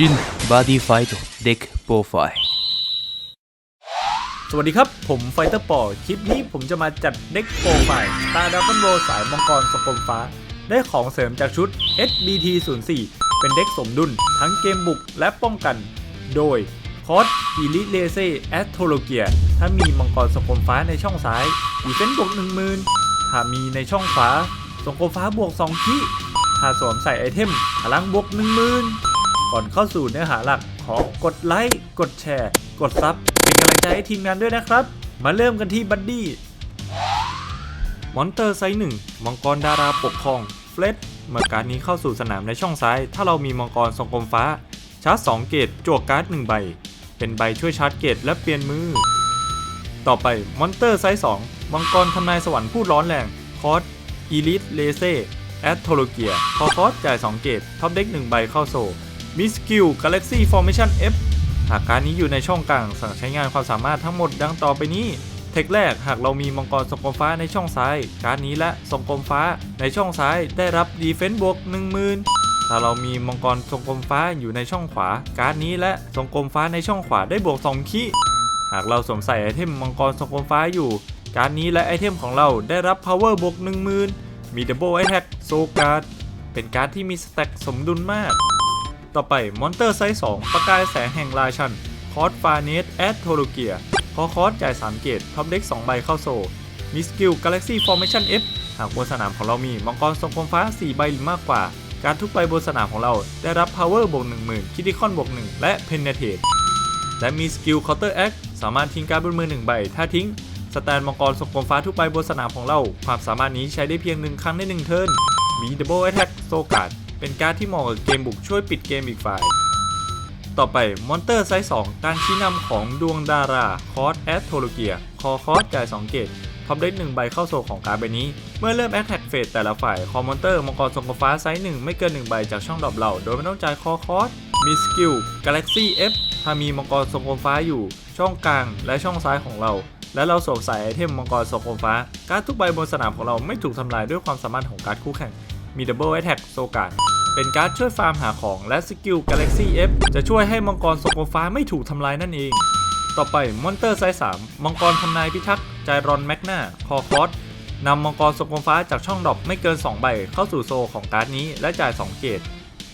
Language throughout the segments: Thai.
ชินบอดี้ไฟต์เด็กโปรไฟล์สวัสดีครับ ผมไฟเตอร์ปอคลิปนี้ผมจะมาจัดเด็กโปรไฟล์ตาดาวน์โรสายมังกรสกลมฟ้า ได้ของเสริมจากชุด SBT 0 4เป็นเด็กสมดุล ทั้งเกมบุกและป้องกัน โดยคอสอิลิเลเซแอสโทโลเกีย ถ้ามีมังกรสกลมฟ้าในช่องซ้ายอีเฟนบวก10,000ถ้ามีในช่องขวาสกลมฟ้าบวก2ขีถ้าสวมใส่ไอเทมพลังบวก10,000 ก่อนเข้าสู่เนื้อหาหลักขอกดไลค์กดแชร์ กดซับเป็นกำลังใจให้ทีมงานด้วยนะครับ มาเริ่มกันที่บัดดี้มอนเตอร์ไซส์หนึ่งมังกรดาราปกครองเฟลดเมื่อการนี้เข้าสู่สนามในช่องซ้าย ถ้าเรามีมังกรทรงกลมฟ้า ชาร์จ 2 เกตจั่วการ์ด1ใบ เป็นใบช่วยชาร์จเกตและเปลี่ยนมือ ต่อไปมอนเตอร์ไซส์2มังกรทำนายสวรรค์พูดร้อนแรงคอสอีลิทเลเซแอสโทโลเกียพอคอสจ่าย 2 เกตท็อปเด็ก1ใบเข้าโซ มีสกิล Galaxy Formation F หากการนี้อยู่ในช่องกลางสั่งใช้งานความสามารถทั้งหมดดังต่อไปนี้ เทคแรกหากเรามีมังกรทรงกลมฟ้าในช่องซ้าย การนี้และทรงกลมฟ้าในช่องซ้ายได้รับดีเฟนต์บวก10,000 ถ้าเรามีมังกรทรงกลมฟ้าอยู่ในช่องขวา การนี้และทรงกลมฟ้าในช่องขวาได้บวก2ขีหากเราสวมใส่ไอเทมมังกรทรงกลมฟ้าอยู่ การนี้และไอเทมของเราได้รับ power บวก10,000 มี double attack โซการ์ดเป็นการ์ดที่มีสแต็กสมดุลมาก ต่อไปมอนเตอร์ไซส์2ประกายแสงแห่งราชัน คอสฟาเนสแอดโทโลเกียพอคอสจ่าย 3 เกตท็อปเด็ก 2 ใบเข้าโซมีสกิล Galaxy Formation F หากบนสนามของเรามีมังกรทรงกลมฟ้า 4 ใบหรือมากกว่า การทุกใบบนสนามของเราได้รับ Power บวก10,000 Critical บวก1และ Penetrate และมีสกิล Counter Act สามารถทิ้งการ์ดบนมือ 1 ใบ ถ้าทิ้งสแตนมังกรทรงกลมฟ้าทุกใบบนสนามของเรา ความสามารถนี้ใช้ได้เพียง 1 ครั้งใน1เทิร์นมี Double Attack โซการ์ด เป็นการ์ดที่เหมาะกับเกมบุกช่วยปิดเกมอีกฝ่าย ต่อไปมอนเตอร์ไซส์2การชี้นำของดวงดาราคอร์สแอสโทโลเกียคอคอร์สจ่าย2เกตท็อปเด็ก1ใบเข้าโซของการ์ดใบนี้ เมื่อเริ่มแอคแท็กเฟสแต่ละฝ่าย คอมอนเตอร์มังกรทรงกฟ้าไซส์1ไม่เกิน 1 ใบจากช่องดรอปเหล่า โดยไม่ต้องจ่ายคอคอร์สมีสกิล Galaxy F ถ้ามีมังกรทรงกฟ้าอยู่ ช่องกลางและช่องซ้ายของเรา และเราสวมใส่ไอเทมมังกรทรงกฟ้า การ์ดทุกใบบนสนามของเราไม่ถูกทำลายด้วยความสามารถของการ์ดคู่แข่ง มี Double Attack โซการเป็นการ์ดช่วยฟาร์มหาของและสกิล Galaxy F จะช่วยให้มังกรทรงกลฟ้าไม่ถูกทำลายนั่นเอง ต่อไปมอนเตอร์ไซส์3มังกรทำนายพิทักษ์ไจรอนแมกนาคอคอสนำมังกรทรงกลฟ้าจากช่องดรอปไม่เกิน 2 ใบเข้าสู่โซของการ์ดนี้และจ่าย 2 เกต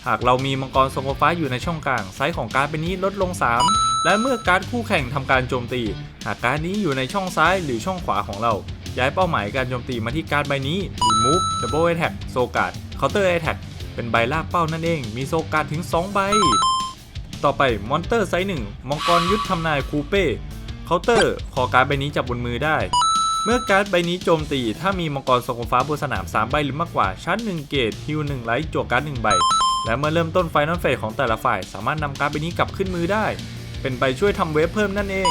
หากเรามีมังกรทรงกลฟ้าอยู่ในช่องกลาง ไซส์ของการ์ดใบนี้ลดลง 3 และเมื่อการ์ดคู่แข่งทำการโจมตี หากการ์ดนี้อยู่ในช่องซ้ายหรือช่องขวาของเรา ย้ายเป้าหมายการโจมตีมาที่การ์ดใบนี้ Remove Double Attack โซการ์ด Counter Attack เป็นใบลากเป้านั่นเอง มีโซการ์ดถึง 2 ใบ ต่อไปมอนเตอร์ไซส์หนึ่งมังกรยุทธทำนายคูเป้เคาน์เตอร์ขอการ์ดใบนี้จับบนมือได้ เมื่อการ์ดใบนี้โจมตี ถ้ามีมังกรทรงกลมฟ้าบนสนาม 3 ใบหรือมากกว่าชาร์จ1เกตฮิว1ไลท์จั่วการ์ด1ใบ และเมื่อเริ่มต้นไฟนอลเฟสของแต่ละฝ่าย สามารถนำการ์ดใบนี้กลับขึ้นมือได้ เป็นใบช่วยทำเวฟเพิ่มนั่นเอง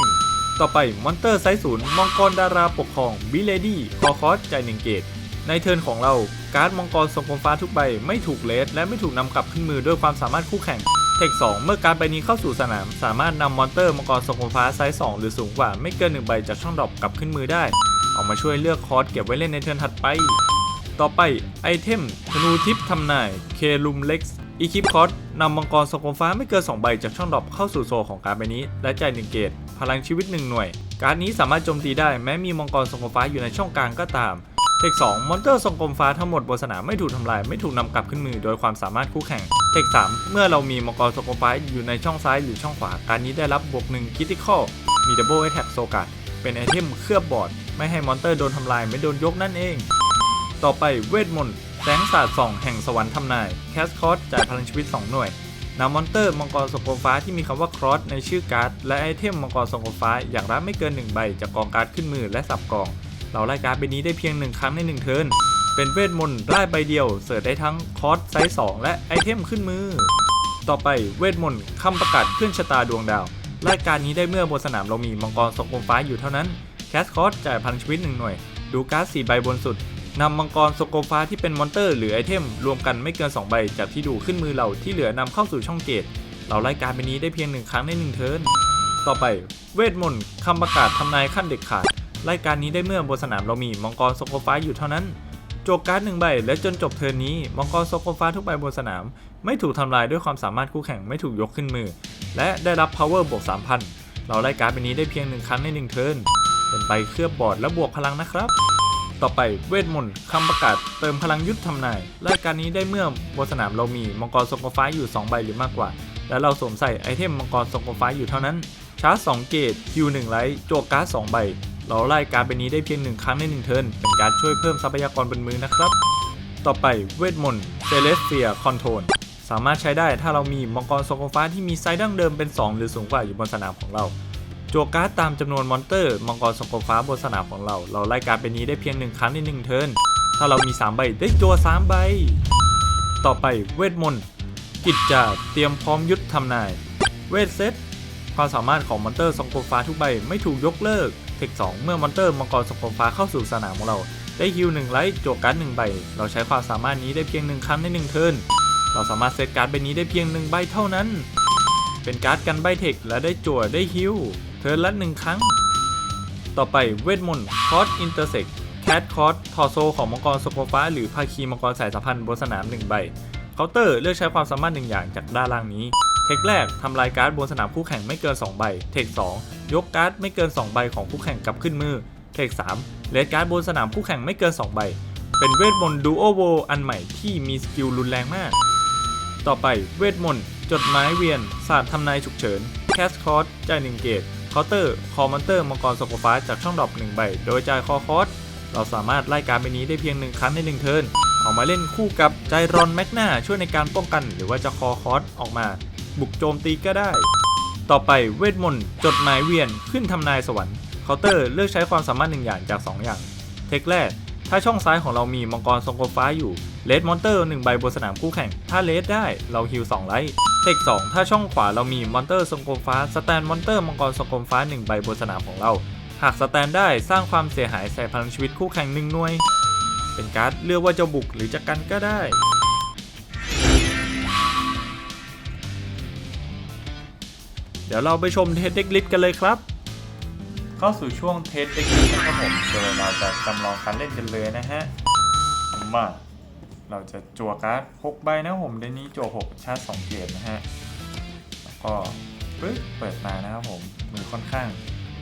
ต่อไปมอนเตอร์ไซส์ศูนย์มังกรดาราปกครองบิเลดี้คอคอสจ่าย1เกตในเทิร์นของเราการ์ดมังกรทรงกลมฟ้าทุกใบไม่ถูกเลสและไม่ถูกนำกลับขึ้นมือด้วยความสามารถคู่แข่งเทค2เมื่อการใบนี้เข้าสู่สนาม สามารถนำมอนเตอร์มังกรทรงกลมฟ้าไซส์2หรือสูงกว่าไม่เกิน1ใบจากช่องดรอปกลับขึ้นมือได้ ออกมาช่วยเลือกคอร์สเก็บไว้เล่นในเทิร์นถัดไป ต่อไปไอเทมธนูทิพย์ทำนายเคลุมเล็กซ์ อีคิปคอร์สนำมังกรทรงกลมฟ้าไม่เกิน2ใบจากช่องดรอปเข้าสู่โซของการ์ดใบนี้ และจ่าย1เกตพลังชีวิต 1 หน่วย การ์ดนี้สามารถโจมตีได้แม้มีมังกรทรงกลมฟ้าอยู่ในช่องกลางก็ตามเทค2มอนเตอร์ทรงกลมฟ้าทั้งหมดบนสนามไม่ถูกทำลายไม่ถูกนำกลับขึ้นมือโดยความสามารถคู่แข่ง เทค3เมื่อเรามีมังกรทรงกลมฟ้าอยู่ในช่องซ้ายหรือช่องขวา การนี้ได้รับบวก1คิติคอลมีดับเบิลแอทแทกโซการ์ดเป็นไอเทมเคลือบบอร์ด ไม่ให้มอนเตอร์โดนทำลายไม่โดนยกนั่นเอง ต่อไปเวทมนต์ แสงสาดส่องแห่งสวรรค์ทำนาย แคสคอร์สจ่ายพลังชีวิต 2 หน่วยนำมอนเตอร์มังกรทรงกฟ้าที่มีคำว่าครอสในชื่อการ์ด และไอเทมมังกรทรงกฟ้าอย่างละไม่เกิน 1 ใบจากกองการ์ดขึ้นมือและสับกอง เราไล่การ์ดใบนี้ได้เพียง 1 ครั้งใน 1 เทิร์นเป็นเวทมนต์ได้ใบเดียว เสิร์ชได้ทั้งคอร์สไซส์2และไอเทมขึ้นมือ ต่อไปเวทมนต์คำประกาศเคลื่อนชะตาดวงดาวรายการนี้ได้เมื่อบนสนามเรามีมังกรทรงกฟ้าอยู่เท่านั้นแคสคอร์สจ่ายพลังชีวิต1หน่วย ดูการ์ด4ใบบนสุด นำมังกรสโกฟ้าที่เป็นมอนเตอร์หรือไอเทมรวมกันไม่เกิน 2 ใบจากที่ดูขึ้นมือเราที่เหลือนำเข้าสู่ช่องเกตเราไล่การไปนี้ได้เพียงหนึ่งครั้งในหนึ่งเทิร์นต่อไปเวทมนต์คำประกาศทำนายขั้นเด็ดขาดรายการนี้ได้เมื่อบนสนามเรามีมังกรสโกฟ้าอยู่เท่านั้นโจกการ์ดหนึ่งใบและจนจบเทิร์นนี้มังกรโซโคฟ้าทุกใบบนสนาม ไม่ถูกทำลายด้วยความสามารถคู่แข่งไม่ถูกยกขึ้นมือ และได้รับ power บวก 3,000 เราไล่การ์ดใบนี้ได้เพียงหนึ่งครั้งในหนึ่งเทิร์นเป็นใบเคลือบบอร์ดและบวกพลังนะครับ ต่อไปเวทมนต์คำประกาศเติมพลังยุทธทำนายรายการนี้ได้เมื่อบนสนามเรามีมังกรทรงกฟ้าอยู่ 2 ใบหรือมากกว่า และเราสวมใส่ไอเทมมังกรทรงกฟ้าอยู่เท่านั้น ชาร์จ2เกตคิว1ไลท์โจวการ์ด2ใบ เราไล่การ์ดใบนี้ได้เพียง 1 ครั้งใน1เทิร์นเป็นการช่วยเพิ่มทรัพยากรบนมือนะครับ ต่อไปเวทมนต์เซเลสเฟียคอนโทรลสามารถใช้ได้ถ้าเรามีมังกรทรงกฟ้าที่มีไซส์ดั้งเดิมเป็น 2 หรือสูงกว่าอยู่บนสนามของเรา จั่วการ์ดตามจำนวนมอนเตอร์ มังกรทรงกลมฟ้าบนสนามของเรา เราไล่การ์ดใบนี้ได้เพียงหนึ่งครั้งในหนึ่งเทิร์น ถ้าเรามี 3 ใบได้จั่ว3ใบ ต่อไปเวทมนต์กิจจาเตรียมพร้อมยุทธทำนาย เวทเซตความสามารถของมอนเตอร์ทรงกลมฟ้าทุกใบไม่ถูกยกเลิก เทค2เมื่อมอนเตอร์มังกรทรงกลมฟ้าเข้าสู่สนามของเรา ได้ฮิว1ไลท์จั่วการ์ด1ใบ เราใช้ความสามารถนี้ได้เพียง1ครั้งใน1เทิร์น เราสามารถเซตการ์ดใบนี้ได้เพียง1ใบเท่านั้น เป็นการ์ดกันใบเทคและได้จั่วได้ฮิว เทิร์นละหนึ่งครั้ง ต่อไปเวทมนต์คอร์สอินเตอร์เซ็กแคทคอร์สทอโซของมังกรสโคฟ้า หรือภาคีมังกรสายสัมพันธ์บนสนาม1ใบเคาน์เตอร์เลือกใช้ความสามารถหนึ่งอย่างจากด้านล่างนี้ เทคแรกทำลายการ์ดบนสนามคู่แข่งไม่เกิน 2 ใบ เทค 2 ยกการ์ดไม่เกิน 2 ใบของคู่แข่งกลับขึ้นมือ เทค 3 เลดการ์ดบนสนามคู่แข่งไม่เกิน 2 ใบ เป็นเวทมนต์ดูโอโวอันใหม่ที่มีสกิลรุนแรงมาก ต่อไปเวทมนต์จดหมายเวียนศาสตร์ทำนายฉุกเฉินแคสคอร์สจ่ายหนึ่งเกต เคาน์เตอร์คอมมอนเตอร์มังกรสกฟ้าจากช่องดรอป1ใบ โดยจ่ายคอคอร์สเราสามารถไล่การไปนี้ได้เพียงหนึ่งครั้งในหนึ่งเทิร์นออกมาเล่นคู่กับใจรอนแมกนาช่วยในการป้องกัน หรือว่าจะคอคอร์สออกมา บุกโจมตีก็ได้ ต่อไปเวทมนต์จดหมายเวียนขึ้นทำนายสวรรค์เคาน์เตอร์เลือกใช้ความสามารถหนึ่งอย่างจาก 2 อย่าง เทคแรก ถ้าช่องซ้ายของเรามีมังกรทรงกลมฟ้าอยู่เลดมอนเตอร์1ใบบนสนามคู่แข่ง ถ้าเลดได้เราฮิว2ไลท์เทค2ถ้าช่องขวาเรามีมอนเตอร์ทรงกลมฟ้าสแตนมอนเตอร์มังกรทรงกลมฟ้า1ใบบนสนามของเรา หากสแตนได้สร้างความเสียหายใส่พลังชีวิตคู่แข่งหนึ่งหน่วย เป็นการ์ดเลือกว่าจะบุกหรือจะกันก็ได้เดี๋ยวเราไปชมเทสเด็กลิสกันเลยครับ เข้าสู่ช่วงเทสเด็กลิสนะครับผมโดยเราจะจำลองการเล่นกันเลยนะฮะมาเราจะจั่วการ์ด6ใบนะผมในนี้จั่ว6ชาร์จ2เกตนะฮะแล้วก็ปึ๊บเปิดมานะครับผมมือค่อนข้าง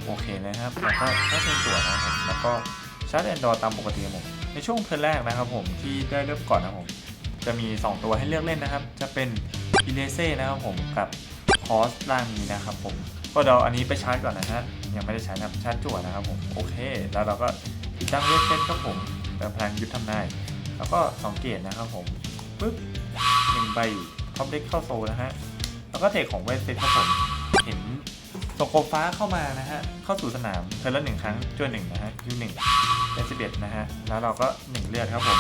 โอเคเลยนะครับแล้วก็ถ้าเป็นจั่วนะครับผมแล้วก็ชาร์จแอนดอร์ตามปกติผมในช่วงเทิร์นแรกนะครับผมที่ได้เริ่มก่อนนะผมจะมี 2 ตัวให้เลือกเล่นนะครับ จะเป็นอิเลเซ่นะครับผมกับคอสล่างนี้นะครับผมก็เดี๋ยวอันนี้ไปชาร์จก่อนนะฮะ ยังไม่ได้ใช้นะครับชาร์จจั่วนะครับผมโอเค แล้วเราก็ติดตั้งเวทเซตครับผมเติมพลังยุทธทำนายแล้วก็2เกตนะครับผมปึ๊บหนึ่งใบท็อปเด็กเข้าโซนะฮะแล้วก็เทคของเวทเซตครับผมเห็นตกโคฟ้าเข้ามานะฮะเข้าสู่สนามเทิร์นละหนึ่งครั้งจวนหนึ่งนะฮะยูหนึ่งเป็นสิบเอ็ดนะฮะแล้วเราก็หนึ่งเลือดครับผม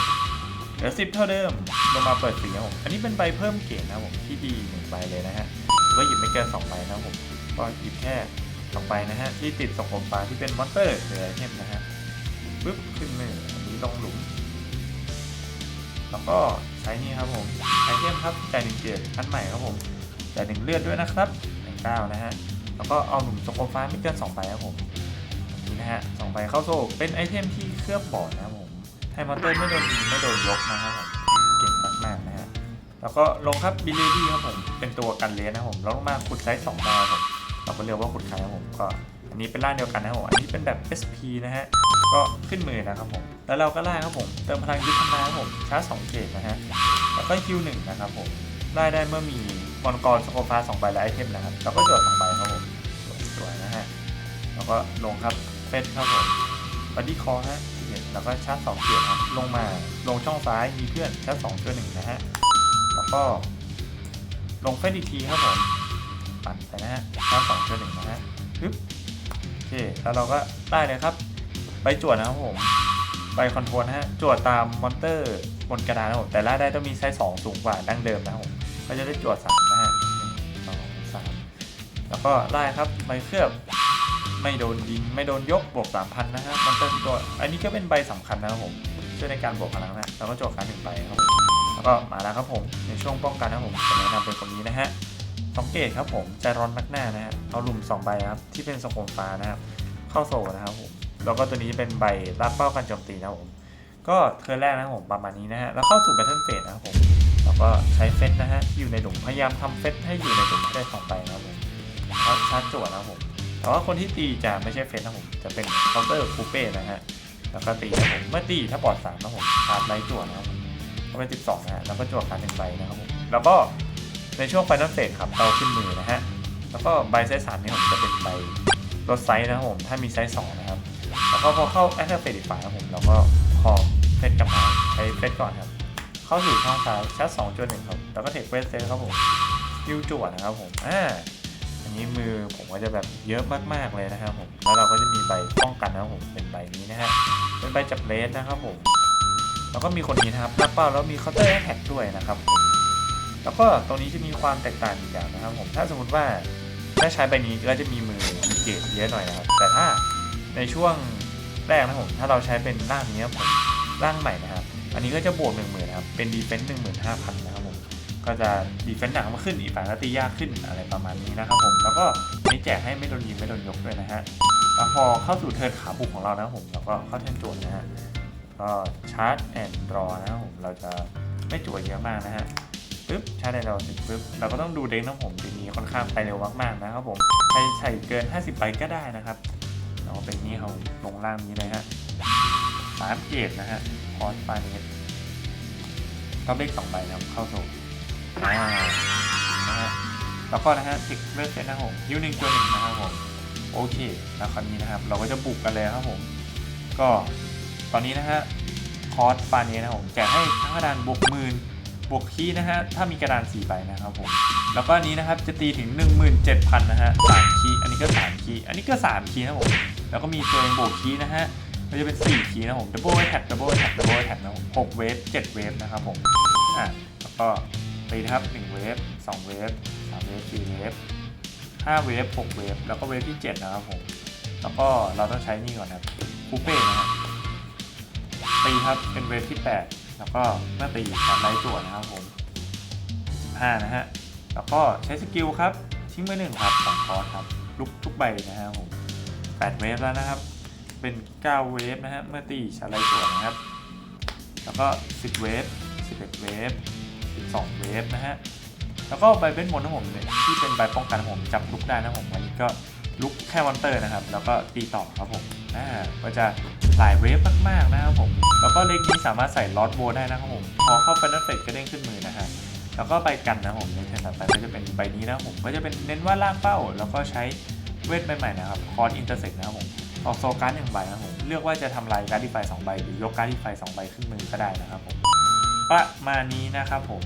เหลือสิบเท่าเดิมลงมาเปิดสีครับผมอันนี้เป็นใบเพิ่มเกรดนะครับผมที่ดีหนึ่งใบเลยนะฮะหรือว่าหยิบไม่เกินสองใบนะครับผมก็หยิบแค่ สองใบนะฮะที่ติดสองผมฟ้าที่เป็นมอนเตอร์หรือไอเทมนะฮะปึ๊บขึ้นมืออันนี้ลงหลุม แล้วก็ใช้นี่ครับผมไอเทมครับจ่ายหนึ่งเกียรอันใหม่ครับผมจ่ายหนึ่งเลือดด้วยนะครับหนึ่งเก้านะฮะแล้วก็เอาหนุ่มสกอฟ้าไม่เกินสองใบครับผมนี่นะฮะสองใบเข้าโซ่เป็นไอเทมที่เคลือบบอร์ดนะครับผมให้มอนเตอร์ไม่โดนยิงไม่โดนยกนะครับผมเก่งมากๆนะฮะแล้วก็ลงครับบิลเลดี้ครับผมเป็นตัวกันเลนนะครับผมแล้วลงมาขุดไซส์สองดาวผม เราก็เรียกว่าขุดไคครับผมก็อันนี้เป็นร่างเดียวกันนะครับผมอันนี้เป็นแบบ SP นะฮะก็ขึ้นมือนะครับผมแล้วเราก็ไล่ครับผมเติมพลังยุทธทำนายครับผมชาร์จสองเกตนะฮะแล้วก็คิวหนึ่งนะครับผมไล่ได้เมื่อมีมังกรสโคฟ้าสองใบและไอเทมนะครับแล้วก็จดสองใบครับผมสวยๆนะฮะแล้วก็ลงครับเฟสครับผมบัดดี้คอฮะแล้วก็ชาร์จสองเกียร์ครับลงมาลงช่องซ้ายมีเพื่อนชาร์จสองช่วยหนึ่งนะฮะแล้วก็ลงเฟสอีกทีครับผม ปั่นไปนะฮะชาร์จสองช่วยหนึ่งนะฮะปึ๊บโอเคแล้วเราก็ได้เลยครับใบจวดนะครับผมใบคอนโทรลนะฮะจวดตามมอนเตอร์บนกระดานนะผมแต่ล่าได้ต้องมีไซส์สองสูงกว่าดั้งเดิมนะครับผมก็จะได้จวดสามนะฮะสองสามแล้วก็ไล่ครับใบเคลือบไม่โดนยิงไม่โดนยกบวก3,000นะฮะมันเป็นตัวอันนี้ก็เป็นใบสำคัญนะครับผมช่วยในการบวกพลังนะแล้วก็โจกการหนึ่งใบครับผมแล้วก็มาแล้วครับผมในช่วงป้องกันนะผมจะแนะนำเป็นคนนี้นะฮะ สองเกตครับผมใจร้อนนักหน้านะฮะเอาหลุม2ใบครับที่เป็นสโคมฟ้านะครับเข้าโซนะครับผมแล้วก็ตัวนี้เป็นใบรับเป้าการโจมตีนะครับผมก็เทิร์นแรกนะครับผมประมาณนี้นะฮะแล้วเข้าสู่แบทเทิลเฟสนะครับผมแล้วก็ใช้เฟสนะฮะอยู่ในหลุมพยายามทำเฟสให้อยู่ในหลุมให้ได้สองใบนะครับผมแล้วชาร์จจั่วนะครับผมแต่ว่าคนที่ตีจะไม่ใช่เฟสนะครับผมจะเป็นเคาน์เตอร์คูเป้นะฮะแล้วก็ตีนะครับผมเมื่อตีถ้าปลอดสามนะครับผมชาร์จไลท์จั่วนะครับผมก็เป็นสิบสองนะฮะแล้วก็จั่วการหนึ่งใบนะครับผมแล้วก็ ในช่วงไฟนอลเฟสครับเราขึ้นมือนะฮะ แล้วก็ใบไซส์สามนี่ผมจะเป็นใบลดไซส์นะครับผมถ้ามีไซส์สองนะครับ แล้วก็พอเข้าแอคเฟสอีกฝ่ายครับผมเราก็พอเฟสกับมาใช้เฟสก่อนครับ เข้าสู่ช่องซ้ายชาร์จสองจุดหนึ่งครับ แล้วก็เทคเวสเซครับผมยิวจวดนะครับผมอ่าอันนี้มือผมก็จะแบบเยอะมากๆเลยนะครับผมแล้วเราก็จะมีใบป้องกันนะครับผมเป็นใบนี้นะฮะเป็นใบจับเลสนะครับผมแล้วก็มีคนนี้นะครับรับเป้าแล้วมีเคาน์เตอร์แท็กด้วยนะครับผม แล้วก็ตรงนี้จะมีความแตกต่างอีกอย่างนะครับผมถ้าสมมติว่าถ้าใช้ใบนี้ก็จะมีมือมีเกจเยอะหน่อยนะครับ แต่ถ้าในช่วงแรกนะผมถ้าเราใช้เป็นร่างนี้ผมร่างใหม่นะครับ อันนี้ก็จะบวก1 0,000นะครับเป็นดีเฟนซ์หนึ่งหมื่นห้าพันนะครับผมก็จะดีเฟนซ์หนักมาขึ้นอีกฝ่ายก็ตียากขึ้นอะไรประมาณนี้นะครับผมแล้วก็มีแจกให้ไม่โดนยิงไม่โดนยกด้วยนะฮะแล้วพอเข้าสู่เทิร์นขาบุกของเรานะครับผมเราก็เข้าเทิร์นโจนนะฮะก็ชาร์จแอนด์รอนะครับผมเราจะไม่จั่วเยอะมากนะฮะ ปึ๊บชาร์จแอนด์รอเสร็จปึ๊บเราก็ต้องดูเด็กนะครับผมเด็กนี้ค่อนข้างไปเร็วมากๆนะครับผมใครใส่เกิน 50ใบก็ได้นะครับแล้วก็เป็นนี่เขาลงล่างนี้เลยฮะสามเกตนะฮะพอสปาเนสก็เลขสองใบนะครับเข้าสู่นะฮะแล้วก็นะฮะติกเลือกเซตนะครับผมยูหนึ่งตัวหนึ่งนะครับผมโอเคแล้วคราวนี้นะครับ เราก็จะบุกกันเลยครับผม ก็ตอนนี้นะฮะคอร์สปาเนสนะครับผมแจกให้ทั้งกระดานบวกหมื่น บวกคีย์นะฮะ ถ้ามีกระดาน4ใบนะครับผม แล้วก็อันนี้นะครับจะตีถึง 17,000 นะฮะ3คีย์อันนี้ก็ 3 คีย์อันนี้ก็ 3 คีย์นะครับผม แล้วก็มีตัวเองโบกคีย์นะฮะก็จะเป็น 4 คีย์นะครับผม double attack double attack double attack นะครับผม6เวฟ7เวฟนะครับผม อะ แล้วก็ตีนะครับ1เวฟ2เวฟ3เวฟ4เวฟ5เวฟ6เวฟแล้วก็เวฟที่ 7 นะครับผม แล้วก็เราต้องใช้นี่ก่อนนะครับคูเป้นะฮะตีครับเป็นเวฟที่ 8 แล้วก็เมื่อตีทำไลท์ตัวนะครับผม15นะฮะ แล้วก็ใช้สกิลครับทิ้งมือหนึ่งครับสองคอร์สครับลุกทุกใบนะฮะผม8เวฟแล้วนะครับ เป็น 9 เวฟนะฮะ เมื่อตีชาไลตัวนะครับ แล้วก็ 10 เวฟ 11 เวฟ 12 เวฟนะฮะ แล้วก็ใบเบนมอนะผมเนี่ยที่เป็นใบป้องกันผมจับลุกได้นะผมวันนี้ก็ลุกแค่วันเตอร์นะครับ แล้วก็ตีต่อครับผมอ่าก็จะหลายเวฟมากๆนะครับผม แล้วก็เล็กนี้สามารถใส่ลอตโบได้นะครับผม พอเข้าฟันนัลเฟกก็เด้งขึ้นมือนะฮะแล้วก็ใบกันนะผมในเทอร์นต่อไปก็จะเป็นใบนี้นะครับผมก็จะเป็นเน้นว่าล่างเป้า แล้วก็ใช้เวทใหม่ๆนะครับคอนอินเตอร์เซ็กนะครับผมออกโซการ์ดหนึ่งใบนะครับผมเลือกว่าจะทำลายการ์ดดีไฟสองใบหรือยกการ์ดดีไฟสองใบขึ้นมือก็ได้นะครับผมประมาณนี้นะครับผม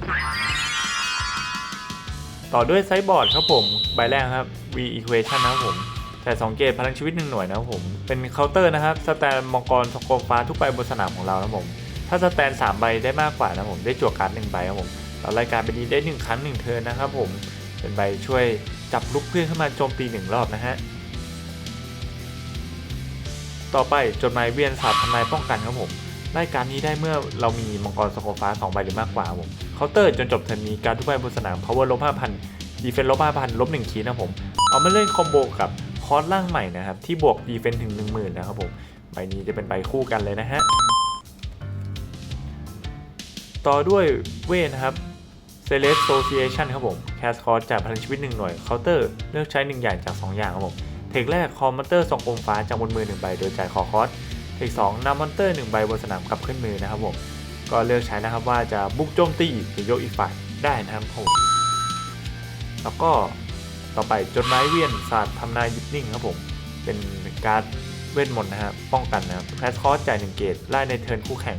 ต่อด้วยไซบอร์ดครับผม ใบแรกครับ V equation นะครับผม แต่2เกตพลังชีวิต 1 หน่วยนะครับผม เป็นเคาน์เตอร์นะครับ สแตนมังกรสกอมฟ้าทุกใบบนสนามของเรานะผม ถ้าสแตน3ใบได้มากกว่านะผม ได้จั่วการ์ด1ใบครับผมเรารายการเป็นนี้ได้ 1 ครั้ง 1 เทิร์นนะครับผม เป็นใบช่วยจับลุกเพื่อนขึ้นมาโจมตี 1 รอบนะฮะ ต่อไปจดหมายเวียนศาสตร์ทำนายป้องกันครับผมรายการนี้ได้เมื่อเรามีมังกรสกอฟ้า2ใบหรือมากกว่าผมเคาน์เตอร์จนจบเทิร์นนี้การทุกใบบนสนาม power ลบ5,000ดีเฟนลบ5,000ลบ1คีย์นะผม เอามาเล่นคอมโบกับ คอร์สล่างใหม่นะครับ ที่บวกดีเฟนถึง 10,000นะครับผมใบนี้จะเป็นใบคู่กันเลยนะฮะ ต่อด้วยเวทนะครับ Celeste Association ครับผมแคสคอร์จากพลังชีวิต1หน่วยเคาน์เตอร์เลือกใช้ 1 อย่างจาก 2 อย่างครับผมเทคแรกคอมมอนเตอร์ส่งอมฟ้าจากบนมือ1ใบโดยจ่ายคอคอสเทค2นำมอนเตอร์1ใบบนสนามกลับขึ้นมือนะครับผมก็เลือกใช้นะครับว่าจะบุกโจมตีหรือยกอีกฝ่ายได้นะครับผมแล้วก็ ต่อไปจดหมายเวียนศาสตร์ทำนายหยุดนิ่งครับผม เป็นการ์ดเวทมนต์นะครับป้องกันนะครับแคสคอสจ่าย1เกตไล่ในเทิร์นคู่แข่ง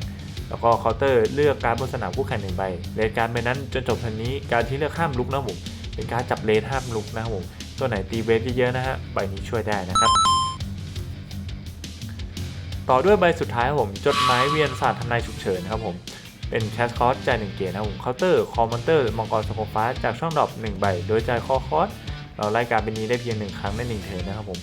แล้วก็เคาน์เตอร์เลือกการดบนสนามคู่แข่งหนึ่งใบเลนการดใบนั้นจนจบเทันนี้การที่เลือกห้ามลุกนะผมเป็นการจับเลนห้ามลุกนะครับผมตัวไหนตีเวฟเยอะๆนะฮะใบนี้ช่วยได้นะครับ ต่อด้วยใบสุดท้ายครับผมจดหมายเวียนศาสตร์ทำนายฉุกเฉินครับผมเป็นแคสคอสจ่ายหนึ่งเกตนะครับผมเคาน์เตอร์คอมมอนเตอร์มังกรสโคฟ้าจากช่องดรอปหนึ่งใบ โดยจ่ายคอคอส เราไล่การเป็นนี้ได้เพียงหนึ่งครั้งในหนึ่งเทิร์นนะครับผม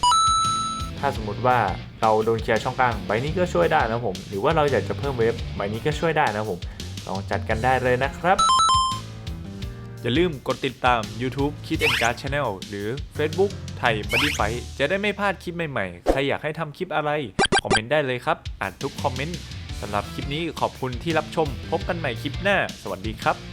ถ้าสมมติว่าเราโดนเคลียร์ช่องกลางใบนี้ก็ช่วยได้นะครับผมหรือว่าเราอยากจะเพิ่มเวฟใบนี้ก็ช่วยได้นะครับผมลองจัดกันได้เลยนะครับ อย่าลืมกดติดตาม YouTube Kid and Card Channel หรือ Facebook ไทย Buddy Fight จะได้ไม่พลาดคลิปใหม่ๆ ใครอยากให้ทำคลิปอะไร คอมเมนต์ได้เลยครับ อ่านทุกคอมเมนต์สำหรับคลิปนี้ขอบคุณที่รับชม พบกันใหม่คลิปหน้า สวัสดีครับ